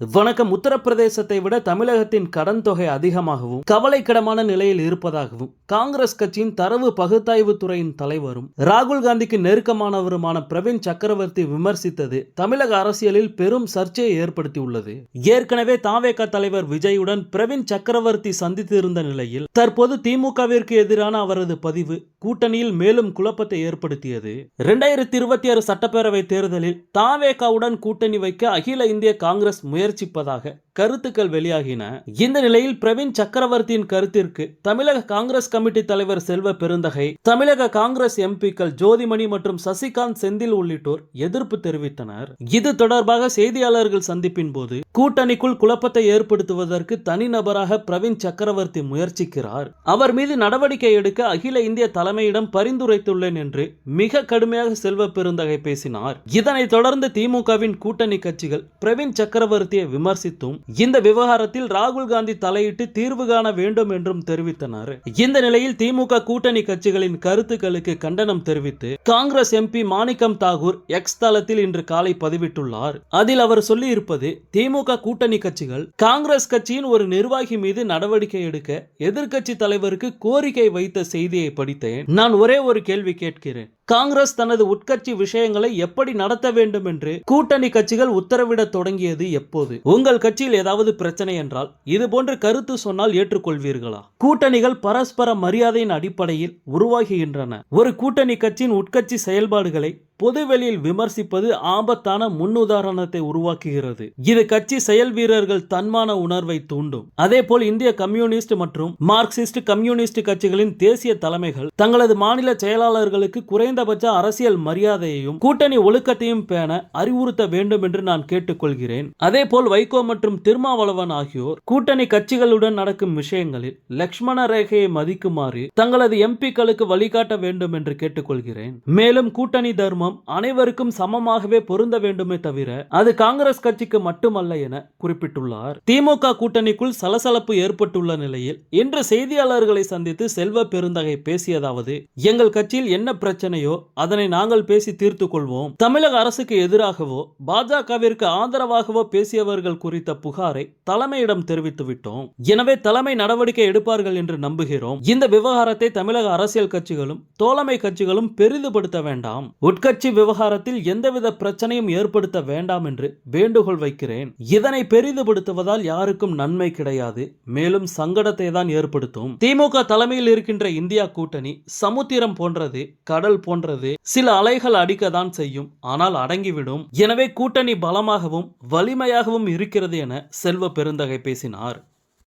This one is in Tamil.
வணக்கம். உத்தரப்பிரதேசத்தை விட தமிழகத்தின் கடன் தொகை அதிகமாகவும் கவலைக்கிடமான நிலையில் இருப்பதாகவும் காங்கிரஸ் கட்சியின் தரவு பகுத்தாய்வு துறையின் தலைவரும் ராகுல் காந்திக்கு நெருக்கமானவருமான பிரவீன் சக்கரவர்த்தி விமர்சித்தது தமிழக அரசியலில் பெரும் சர்ச்சையை ஏற்படுத்தியுள்ளது. ஏற்கனவே தாவேக தலைவர் விஜயுடன் பிரவீன் சக்கரவர்த்தி சந்தித்திருந்த நிலையில் தற்போது திமுகவிற்கு எதிரான அவரது பதிவு கூட்டணியில் மேலும் குழப்பத்தை ஏற்படுத்தியது. இரண்டாயிரத்தி இருபத்தி ஆறு சட்டப்பேரவை தேர்தலில் தாவேகாவுடன் கூட்டணி வைக்க அகில இந்திய காங்கிரஸ் முயற்சிப்பதாக கருத்துக்கள் வெளியாகின. இந்த நிலையில் பிரவீன் சக்கரவர்த்தியின் கருத்திற்கு தமிழக காங்கிரஸ் கமிட்டி தலைவர் செல்வ பெருந்தகை தமிழக காங்கிரஸ் எம்பிக்கள் ஜோதிமணி மற்றும் சசிகாந்த் செந்தில் உள்ளிட்டோர் எதிர்ப்பு தெரிவித்தனர். இது தொடர்பாக செய்தியாளர்கள் சந்திப்பின் போது கூட்டணிக்குள் குழப்பத்தை ஏற்படுத்துவதற்கு தனிநபராக பிரவீன் சக்கரவர்த்தி முயற்சிக்கிறார். அவர் மீது நடவடிக்கை எடுக்க அகில இந்திய தலைமையிடம் பரிந்துரைத்துள்ளேன் என்று மிக கடுமையாக செல்வ பெருந்தகை பேசினார். இதனைத் தொடர்ந்து திமுகவின் கூட்டணி கட்சிகள் பிரவீன் சக்கரவர்த்தியை விமர்சித்தும் இந்த விவகாரத்தில் ராகுல் காந்தி தலையிட்டு தீர்வு காண வேண்டும் என்றும் தெரிவித்தனர். இந்த நிலையில் திமுக கூட்டணி கட்சிகளின் கருத்துக்களுக்கு கண்டனம் தெரிவித்து காங்கிரஸ் எம்பி மாணிக்கம் தாகூர் எக்ஸ் தளத்தில் இன்று காலை பதிவிட்டுள்ளார். அதில் அவர் சொல்லியிருப்பது திமுக கூட்டணி கட்சிகள் காங்கிரஸ் கட்சியின் ஒரு நிர்வாகி மீது நடவடிக்கை எடுக்க எதிர்க்கட்சி தலைவருக்கு கோரிக்கை வைத்த செய்தியை படித்தேன். நான் ஒரே ஒரு கேள்வி கேட்கிறேன். காங்கிரஸ் தனது உட்கட்சி விஷயங்களை எப்படி நடத்த வேண்டும் என்று கூட்டணி கட்சிகள் உத்தரவிட தொடங்கியது எப்போது? உங்கள் கட்சியில் ஏதாவது பிரச்சனை என்றால் இது போன்ற கருத்து சொன்னால் ஏற்றுக்கொள்வீர்களா? கூட்டணிகள் பரஸ்பர மரியாதையின் அடிப்படையில் உருவாகுகின்றன. ஒரு கூட்டணி கட்சியின் உட்கட்சி செயல்பாடுகளை பொதுவெளியில் விமர்சிப்பது ஆபத்தான முன்னுதாரணத்தை உருவாக்குகிறது. இது கட்சி செயல் வீரர்கள் தன்மான உணர்வை தூண்டும். அதே போல் இந்திய கம்யூனிஸ்ட் மற்றும் மார்க்சிஸ்ட் கம்யூனிஸ்ட் கட்சிகளின் தேசிய தலைமைகள் தங்களது மாநில செயலாளர்களுக்கு குறைந்த குறைந்தபட்ச அரசியல் மரியாதையையும் கூட்டணி ஒழுக்கத்தையும் பேண அறிவுறுத்த வேண்டும் என்று நான் கேட்டுக்கொள்கிறேன். அதேபோல் வைகோ மற்றும் திருமாவளவன் ஆகியோர் கூட்டணி கட்சிகளுடன் நடக்கும் விஷயங்களில் லக்ஷ்மண ரேகையை மதிக்குமாறு தங்களது எம்பிக்களுக்கு வழிகாட்ட வேண்டும் என்று கேட்டுக்கொள்கிறேன். மேலும் கூட்டணி தர்மம் அனைவருக்கும் சமமாகவே பொருந்த வேண்டுமே தவிர அது காங்கிரஸ் கட்சிக்கு மட்டுமல்ல என குறிப்பிட்டுள்ளார். திமுக கூட்டணிக்குள் சலசலப்பு ஏற்பட்டுள்ள நிலையில் இன்று செய்தியாளர்களை சந்தித்து செல்வ பெருந்தகை பேசியதாவது எங்கள் கட்சியில் என்ன பிரச்சனையோ அதனை நாங்கள் பேசி தீர்த்து கொள்வோம் தமிழக அரசுக்கு எதிராகவோ பாஜகவிற்கு ஆதரவாகவோ பேசியவர்கள் குறித்த புகாரை தலைமையிடம் தெரிவித்து விட்டோம். எனவே தலைமை நடவடிக்கை எடுப்பார்கள் என்று நம்புகிறோம். இந்த விவகாரத்தை தமிழக அரசியல் கட்சிகளும் தோழமை கட்சிகளும் பெரிதுபடுத்த வேண்டாம். உட்கட்சி விவகாரத்தில் எந்தவித பிரச்சனையும் ஏற்படுத்த வேண்டாம் என்று வேண்டுகோள் வைக்கிறேன். இதனை பெரிதுபடுத்துவதால் யாருக்கும் நன்மை கிடையாது. மேலும் சங்கடத்தை தான் ஏற்படுத்தும். திமுக தலைமையில் இருக்கின்ற இந்தியா கூட்டணி சமுத்திரம் போன்றது கடல் போன்ற போன்றது. சில அலைகள் அடிக்கத்தான் செய்யும். ஆனால் அடங்கிவிடும். எனவே கூட்டணி பலமாகவும் வலிமையாகவும் இருக்கிறது என செல்வ பெருந்தகை பேசினார்.